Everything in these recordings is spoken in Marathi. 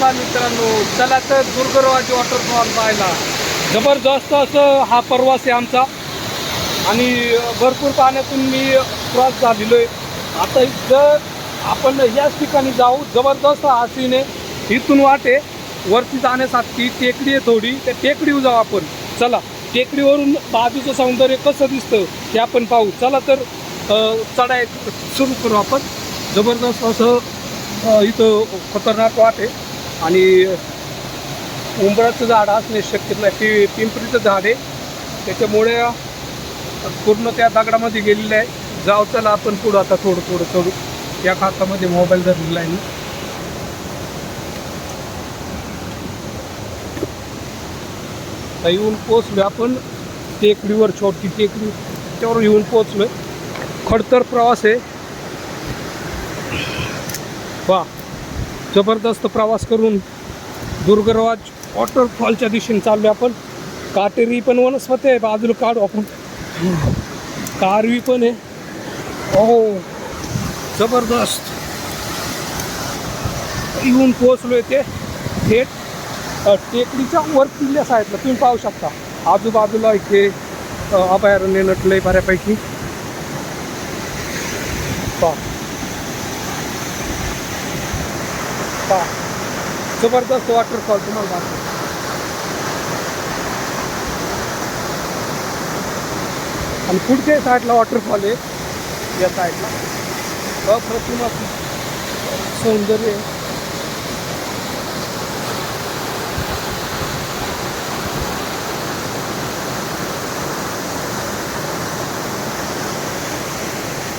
नमस्कार मित्रांनो चला तर दुर्गरवाजी वॉटरफॉल पाहायला. जबरदस्त असं हा प्रवास आहे आमचा. आणि भरपूर पाण्यातून मी क्रॉस झालेलो आहे आता जर आपण याच ठिकाणी जाऊ. जबरदस्त हा सीन आहे. इथून वाटे वरती जाण्यासाठी टेकडी आहे थोडी. त्या टेकडीवर जाऊ आपण. चला. टेकडीवरून बाजूचं सौंदर्य कसं दिसतं हे आपण पाहू. चला तर चढाय सुरू करू आपण. जबरदस्त असं इथं खतरनाक वाट आहे. आणि उंबराचं झाड असणे शक्यता नाही. पि पिंपरीचं झाड आहे. त्याच्यामुळे पूर्ण त्या दगडामध्ये गेलेलं आहे. जाऊ चला आपण पुढं आता थोडं थोडं चढू या खातामध्ये मोबाईल धरलेला आहे मी. आता येऊन पोचलो आपण. टेकडीवर छोटी टेकडी. त्यावर येऊन पोचलो खडतर प्रवास आहे. वा जबरदस्त प्रवास करून दुर्गरवाज वॉटरफॉलच्या दिशेने चाललो आपण. काटेरी पण वनस्पती आहे बाजूला काढू आपण. कारवी पण आहे. हो जबरदस्त. येऊन पोचलोय ते थेट टेकडीच्या वर किल्ल्या साईडला. तुम्ही पाहू शकता. आजूबाजूला इथे अभयारण्य नटलं आहे बऱ्यापैकी. पा पहा जबरदस्त वॉटरफॉल तुम्हाला दाखवतो. आणि पुढच्या साईडला वॉटरफॉल आहे. या साईडला अप्रतिम सौंदर्य. आहे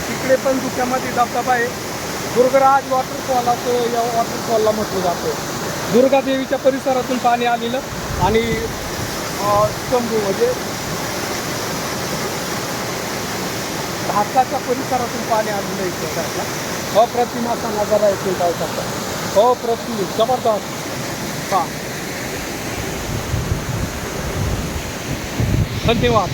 तिकडे पण दुःखामध्ये धबधबा आहे. दुर्गराज वॉटरफॉल असं या वॉटरफॉलला म्हटलं जातं. दुर्गादेवीच्या परिसरातून पाणी आलेलं आणि अं, शंभू म्हणजे घाटाच्या परिसरातून पाणी आलेलं इथे साईडला अप्रतिम असा नजारा येथे जाऊ अप्रतिम जबरदस्त. हां धन्यवाद.